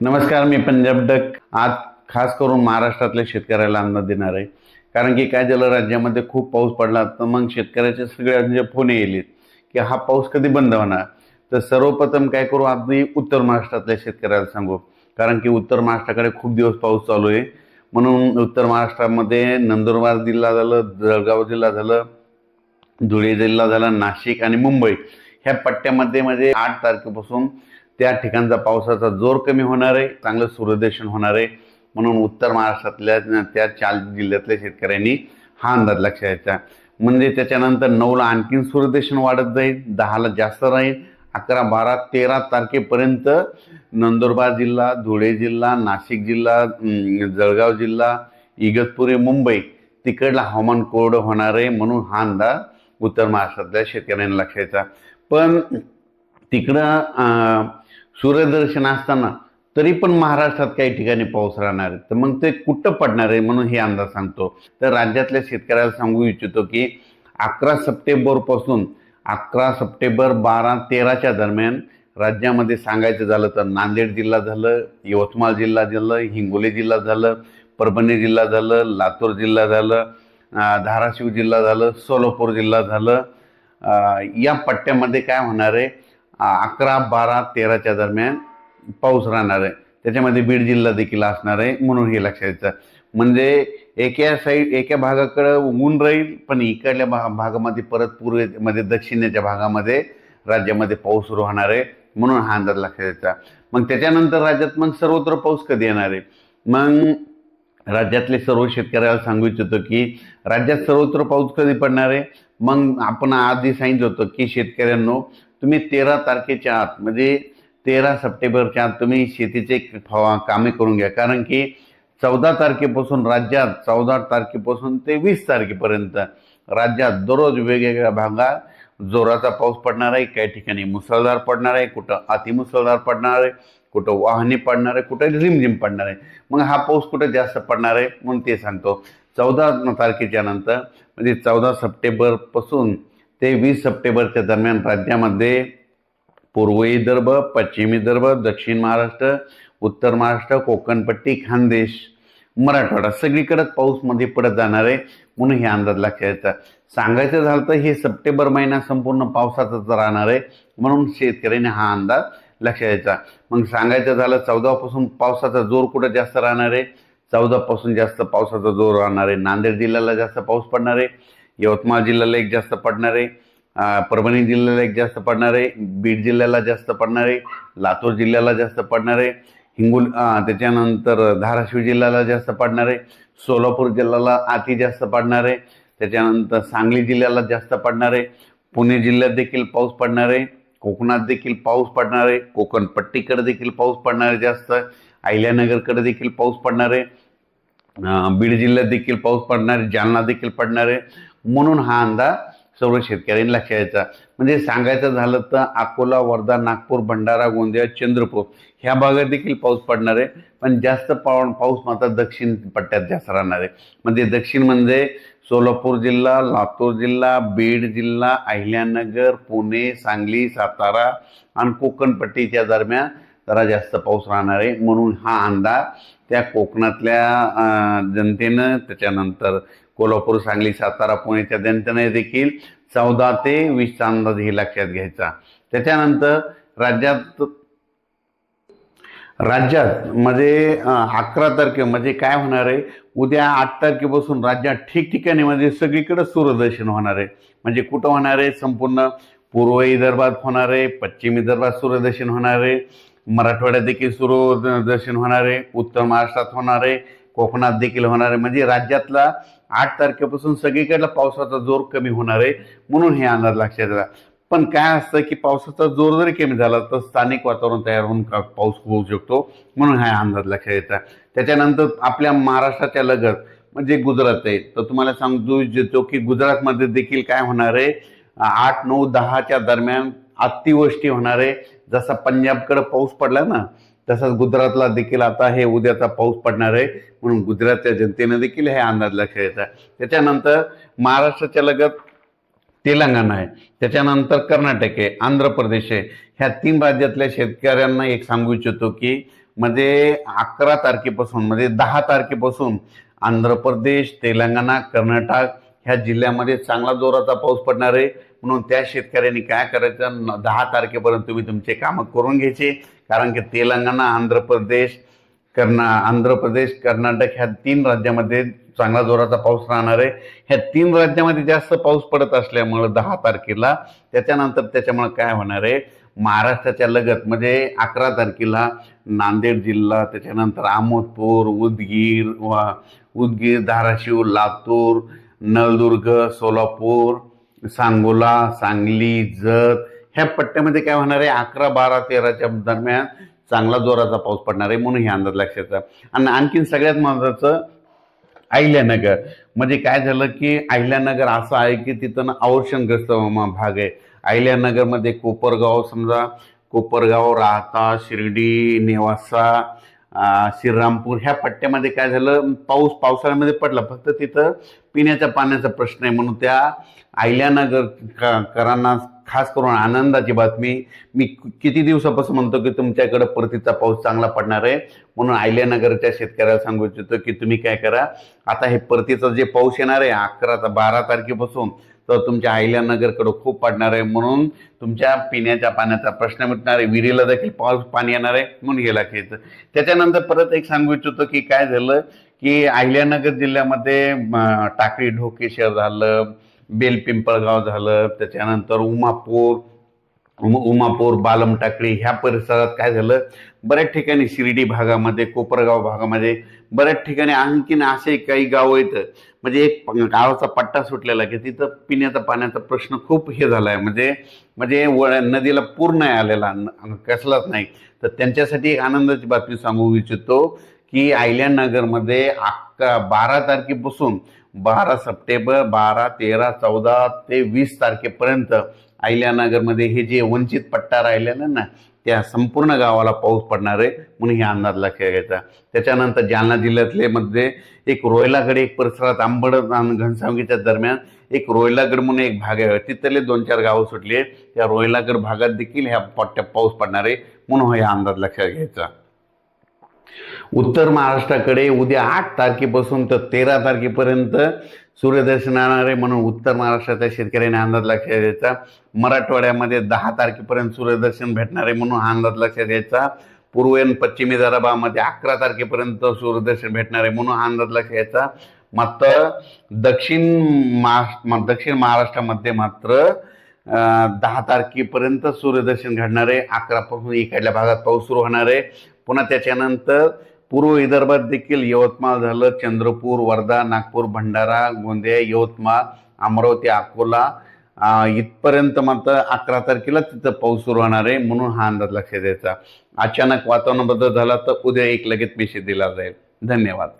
नमस्कार मी पंजाब डक. आज खास करून महाराष्ट्रातल्या शेतकऱ्याला अंदाज देणार आहे. कारण की काय झालं राज्यामध्ये खूप पाऊस पडला तर मग शेतकऱ्याचे सगळ्यांचे फोन येईल की हा पाऊस कधी बंद होणार? तर सर्वप्रथम काय करू आज उत्तर महाराष्ट्रातल्या शेतकऱ्याला सांगू. कारण की उत्तर महाराष्ट्राकडे खूप दिवस पाऊस चालू आहे. म्हणून उत्तर महाराष्ट्रामध्ये नंदुरबार जिल्हा झालं जळगाव जिल्हा झालं धुळे जिल्हा झाला नाशिक आणि मुंबई. ह्या पट्ट्यामध्ये म्हणजे आठ तारखेपासून त्या ठिकाणचा पावसाचा जोर कमी होणार आहे चांगलं सूर्यदर्शन होणार आहे. म्हणून उत्तर महाराष्ट्रातल्या त्या चार जिल्ह्यातल्या शेतकऱ्यांनी हा अंदाज लक्ष द्यायचा म्हणजे त्याच्यानंतर नऊला आणखीन सूर्यदर्शन वाढत जाईल दहाला जास्त राहील अकरा बारा तेरा तारखेपर्यंत नंदुरबार जिल्हा धुळे जिल्हा नाशिक जिल्हा जळगाव जिल्हा इगतपुरी मुंबई तिकडला हवामान कोरडं होणार आहे. म्हणून हा अंदाज उत्तर महाराष्ट्रातल्या शेतकऱ्यांनी लक्षायचा पण तिकडं सूर्यदर्शन असताना तरी पण महाराष्ट्रात काही ठिकाणी पाऊस राहणार आहे. तर मग ते कुठं पडणार आहे म्हणून हे अंदाज सांगतो. तर राज्यातल्या शेतकऱ्याला सांगू इच्छितो की अकरा सप्टेंबरपासून अकरा सप्टेंबर बारा तेराच्या दरम्यान राज्यामध्ये सांगायचं झालं तर नांदेड जिल्हा झालं यवतमाळ जिल्हा झालं हिंगोली जिल्हा झालं परभणी जिल्हा झालं लातूर जिल्हा झालं धाराशिव जिल्हा झालं सोलापूर जिल्हा झालं. या पट्ट्यामध्ये काय होणार आहे? अकरा बारा तेराच्या दरम्यान पाऊस राहणार आहे. त्याच्यामध्ये बीड जिल्हा देखील असणार आहे म्हणून हे लक्षात घ्यायचं म्हणजे एका साईड एका भागाकडं ऊन राहील पण इकडल्या भा भागामध्ये परत पूर्वेमध्ये दक्षिणेच्या भागामध्ये राज्यामध्ये पाऊस राहणार आहे म्हणून हा अंदाज लक्षात घ्यायचा मग त्याच्यानंतर राज्यात मग सर्वत्र पाऊस कधी येणार आहे? मग राज्यातले सर्व शेतकऱ्याला सांगू इच्छितो की राज्यात सर्वत्र पाऊस कधी पडणार आहे? मग आपण आधी सांगितलं होतं की शेतकऱ्यांनो तुम्ही तेरा तारखेच्या आत म्हणजे तेरा सप्टेंबरच्या आत तुम्ही शेतीचे फवा कामे करून घ्या. कारण की चौदा तारखेपासून राज्यात चौदा तारखेपासून ते वीस तारखेपर्यंत राज्यात दररोज वेगवेगळ्या भागात जोराचा पाऊस पडणार आहे. काही ठिकाणी मुसळधार पडणार आहे कुठं अतिमुसळधार पडणार आहे कुठं वाहने पडणार आहे कुठं रिमझिम पडणार आहे. मग हा पाऊस कुठं जास्त पडणार आहे? म्हणून ते सांगतो. चौदा तारखेच्या नंतर म्हणजे चौदा सप्टेंबरपासून ते वीस सप्टेंबरच्या दरम्यान राज्यामध्ये पूर्व विदर्भ पश्चिम विदर्भ दक्षिण महाराष्ट्र उत्तर महाराष्ट्र कोकणपट्टी खानदेश मराठवाडा सगळीकडे पाऊसमध्ये पडत जाणार आहे म्हणून हे अंदाज लक्षात यायचा सांगायचं झालं तर हे सप्टेंबर महिना संपूर्ण पावसाचाच राहणार आहे म्हणून शेतकऱ्यांनी हा अंदाज लक्षात यायचा मग सांगायचं झालं चौदापासून पावसाचा जोर कुठं जास्त राहणार आहे? चौदापासून जास्त पावसाचा जोर राहणार आहे नांदेड जिल्ह्याला जास्त पाऊस पडणार आहे यवतमाळ जिल्ह्याला एक जास्त पडणार आहे परभणी जिल्ह्याला एक जास्त पडणार आहे बीड जिल्ह्याला जास्त पडणार आहे लातूर जिल्ह्याला जास्त पडणार आहे हिंगोली त्याच्यानंतर धाराशिव जिल्ह्याला जास्त पडणार आहे सोलापूर जिल्ह्याला अति जास्त पडणार आहे त्याच्यानंतर सांगली जिल्ह्याला जास्त पडणार आहे पुणे जिल्ह्यात देखील पाऊस पडणार आहे कोकणात देखील पाऊस पडणार आहे कोकण पट्टीकडे देखील पाऊस पडणार आहे जास्त अहिल्यानगरकडे देखील पाऊस पडणार आहे बीड जिल्ह्यात देखील पाऊस पडणार आहे जालना देखील पडणार आहे. म्हणून हा अंदाज सर्व शेतकऱ्यांनी लक्षात यायचा म्हणजे सांगायचं झालं तर अकोला वर्धा नागपूर भंडारा गोंदिया चंद्रपूर ह्या भागात देखील पाऊस पडणार आहे. पण जास्त पाव पाऊस मात्र दक्षिण पट्ट्यात जास्त राहणार आहे. म्हणजे दक्षिण म्हणजे सोलापूर जिल्हा लातूर जिल्हा बीड जिल्हा अहिल्यानगर पुणे सांगली सातारा आणि कोकणपट्टीच्या दरम्यान जरा जास्त पाऊस राहणार आहे. म्हणून हा अंदाज त्या कोकणातल्या जनतेनं त्याच्यानंतर कोल्हापूर सांगली सातारा पुण्याच्या जनतेने देखील चौदा ते वीसचा अंदाज हे लक्षात घ्यायचा. त्याच्यानंतर राज्यात राज्यात म्हणजे अकरा तारखे म्हणजे काय होणार आहे? उद्या आठ तारखेपासून राज्यात ठिकठिकाणी म्हणजे सगळीकडे सूर्यदर्शन होणार आहे. म्हणजे कुठं होणार आहे? संपूर्ण पूर्व विदर्भात होणार आहे पश्चिम विदर्भात सूर्यदर्शन होणार आहे. मराठवाड्यात देखील सूर्यदर्शन होणार आहे उत्तर महाराष्ट्रात होणार आहे कोकणात देखील होणार आहे. म्हणजे राज्यातला आठ तारखेपासून सगळीकडला पावसाचा जोर कमी होणार आहे म्हणून हे अंदाज लक्षात आला पण काय असतं की पावसाचा जोर जरी कमी झाला तर स्थानिक वातावरण तयार होऊन का- पाऊस होऊ शकतो म्हणून हा अंदाज लक्षात येतात त्याच्यानंतर आपल्या महाराष्ट्राच्या लगत म्हणजे गुजरात आहे. तर तुम्हाला सांगतो इच्छितो की गुजरातमध्ये देखील काय होणार आहे आठ नऊ दहाच्या दरम्यान अतिवृष्टी होणार आहे जसा पंजाबकडे पाऊस पडला ना तसाच गुजरातला देखील आता हे उद्याचा पाऊस पडणार आहे. म्हणून गुजरातच्या जनतेनं देखील हे अंदाज लक्षात त्याच्यानंतर महाराष्ट्राच्या लगत तेलंगणा आहे. त्याच्यानंतर कर्नाटक आहे आंध्र प्रदेश आहे. ह्या तीन राज्यातल्या शेतकऱ्यांना एक सांगू इच्छितो की म्हणजे अकरा तारखेपासून म्हणजे दहा तारखेपासून आंध्र प्रदेश तेलंगणा कर्नाटक ह्या जिल्ह्यामध्ये चांगला जोराचा पाऊस पडणार आहे. म्हणून त्या शेतकऱ्यांनी काय करायचं? दहा तारखेपर्यंत तुम्ही तुमचे कामं करून घ्यायचे. कारण की तेलंगणा आंध्र प्रदेश कर्ना आंध्र प्रदेश कर्नाटक ह्या तीन राज्यामध्ये चांगला जोराचा पाऊस राहणार आहे. ह्या तीन राज्यामध्ये जास्त पाऊस पडत असल्यामुळं दहा तारखेला त्याच्यानंतर त्याच्यामुळं काय होणार आहे? महाराष्ट्राच्या लगत म्हणजे अकरा तारखेला नांदेड जिल्हा त्याच्यानंतर आमोदपूर उदगीर वा उदगीर धाराशिव लातूर नळदुर्ग सोलापूर सांगोला सांगली जत ह्या पट्ट्यामध्ये काय होणार आहे? अकरा बारा तेराच्या दरम्यान चांगला जोराचा पाऊस पडणार आहे म्हणून हे अंदाज लक्षात आणि आणखीन सगळ्यात महत्त्वाचं अहिल्यानगर. म्हणजे काय झालं की अहिल्यानगर असं आहे की तिथं ना भाग आहे. अहिल्यानगरमध्ये कोपरगाव समजा कोपरगाव राहता शिर्डी नेवासा श्रीरामपूर ह्या पट्ट्यामध्ये काय झालं? पाऊस पावसाळ्यामध्ये पडला. फक्त तिथं पिण्याच्या पाण्याचा प्रश्न आहे म्हणून त्या आयल्यानगर करांना खास करून आनंदाची बातमी मी किती दिवसापासून म्हणतो की तुमच्याकडं परतीचा पाऊस चांगला पडणार आहे. म्हणून आयल्यानगरच्या शेतकऱ्याला सांगू इच्छितो की तुम्ही काय करा. आता हे परतीचा जे पाऊस येणार आहे अकरा बारा तारखेपासून तर तुमच्या अहिल्यानगरकडं खूप पडणार आहे म्हणून तुमच्या पिण्याच्या पाण्याचा प्रश्न मिटणार आहे विहिरीला देखील पाऊस पाणी येणार आहे म्हणून हे लक्षात त्याच्यानंतर परत एक सांगू इच्छितो की काय झालं की अहिल्यानगर जिल्ह्यामध्ये टाकळी ढोकेश्वर झालं बेल पिंपळगाव झालं त्याच्यानंतर उमापूर उमापूर बालम टाकळी ह्या परिसरात काय झालं? बऱ्याच ठिकाणी शिर्डी भागामध्ये कोपरगाव भागामध्ये बऱ्याच ठिकाणी आणखीन असे काही गाव आहेत. म्हणजे एक गावाचा पट्टा सुटलेला की तिथं पिण्याचा पाण्याचा प्रश्न खूप हे झाला आहे म्हणजे म्हणजे व नदीला पूर नाही आलेला कसलाच नाही. तर त्यांच्यासाठी एक आनंदाची बातमी सांगू इच्छितो की आयल्यानगरमध्ये अक्का बारा तारखेपासून बारा सप्टेंबर बारा तेरा चौदा ते वीस तारखेपर्यंत अहिल्यानगरमध्ये हे जे वंचित पट्टा राहिलेला ना त्या संपूर्ण गावाला पाऊस पडणार आहे म्हणून हे अंदाज लक्षात घ्यायचा. त्याच्यानंतर जालना जिल्ह्यातले मध्ये एक रोयलागड एक परिसरात आंबड आणि घनसावंगीच्या दरम्यान एक रोयलागड म्हणून एक भाग आहे. तिथले दोन चार गावं सुटली आहे त्या रोयलागड भागात देखील ह्या पट्ट्या पाऊस पडणार आहे म्हणून हे अंदाज लक्षात घ्यायचा. उत्तर महाराष्ट्राकडे उद्या आठ तारखेपासून तर तेरा तारखेपर्यंत सूर्यदर्शन येणार आहे म्हणून उत्तर महाराष्ट्राच्या शेतकऱ्यांनी अंदाज लक्षात घ्यायचा. मराठवाड्यामध्ये दहा तारखेपर्यंत सूर्यदर्शन भेटणार आहे म्हणून हा अंदाज लक्षात घ्यायचा. पूर्व पश्चिमी विदर्भामध्ये अकरा तारखेपर्यंत सूर्यदर्शन भेटणार आहे म्हणून हा अंदाज लक्षात घ्यायचा. मात्र दक्षिण महा दक्षिण महाराष्ट्रामध्ये मात्र दहा तारखेपर्यंत सूर्यदर्शन घडणार आहे अकरापासून इकडल्या भागात पाऊस सुरू होणार आहे. पुन्हा त्याच्यानंतर पूर्व विदर्भात देखील यवतमाळ झालं. चंद्रपूर वर्धा नागपूर भंडारा गोंदिया यवतमाळ अमरावती अकोला इथपर्यंत मात्र अकरा तारखेला तिथं पाऊस सुरू होणार आहे म्हणून हा अंदाज लक्षात द्यायचा अचानक वातावरण बदल झाला तर उद्या एक लगेच मेसेज दिला जाईल. धन्यवाद.